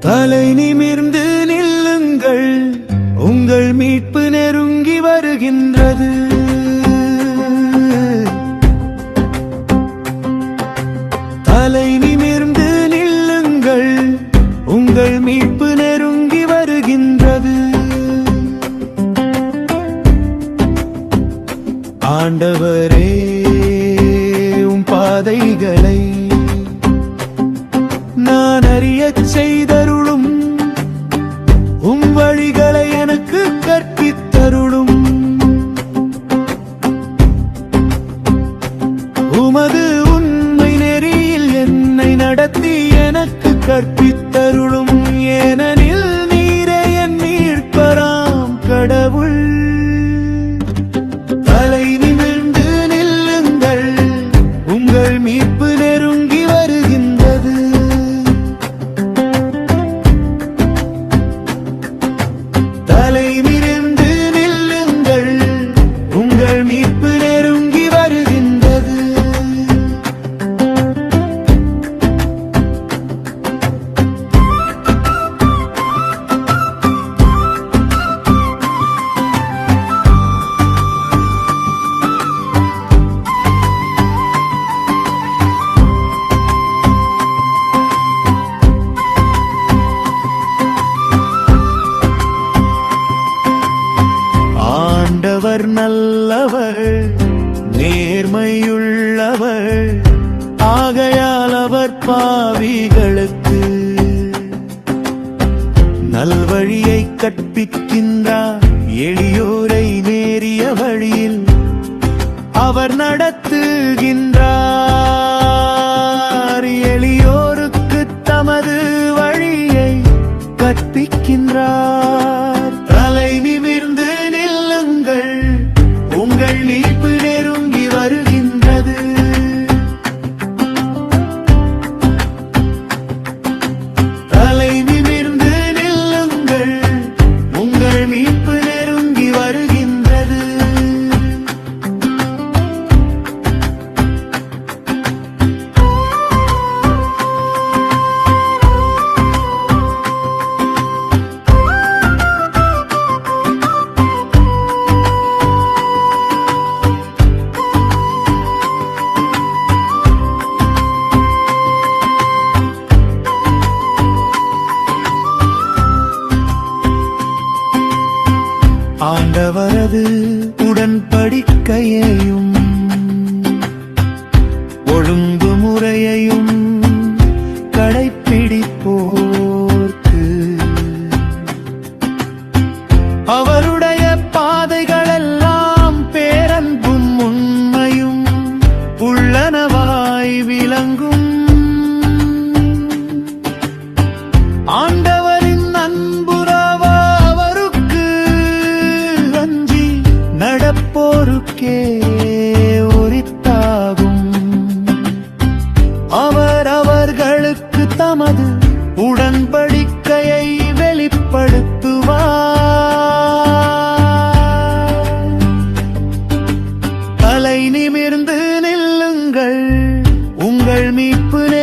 தலை நிமிர்ந்து நில்லுங்கள். உங்கள் மீட்பு நெருங்கி வருகின்றது. தலை நிமிர்ந்து நில்லுங்கள். உங்கள் மீட்பு நெருங்கி வருகின்றது. ஆண்டவரே உம் பாதைகளை தருளும் ஏனெனில் அவர் நல்லவர் நேர்மையுள்ளவர். ஆகையால் அவர் பாவிகளுக்கு நல்வழியை கற்பிக்கின்றார். எளியோரை நேரிய வழியில் அவர் நடத்துகின்றார். ஆண்டவரது உடன்படிக்கையையும் ஒழுங்குமுறையையும் अपने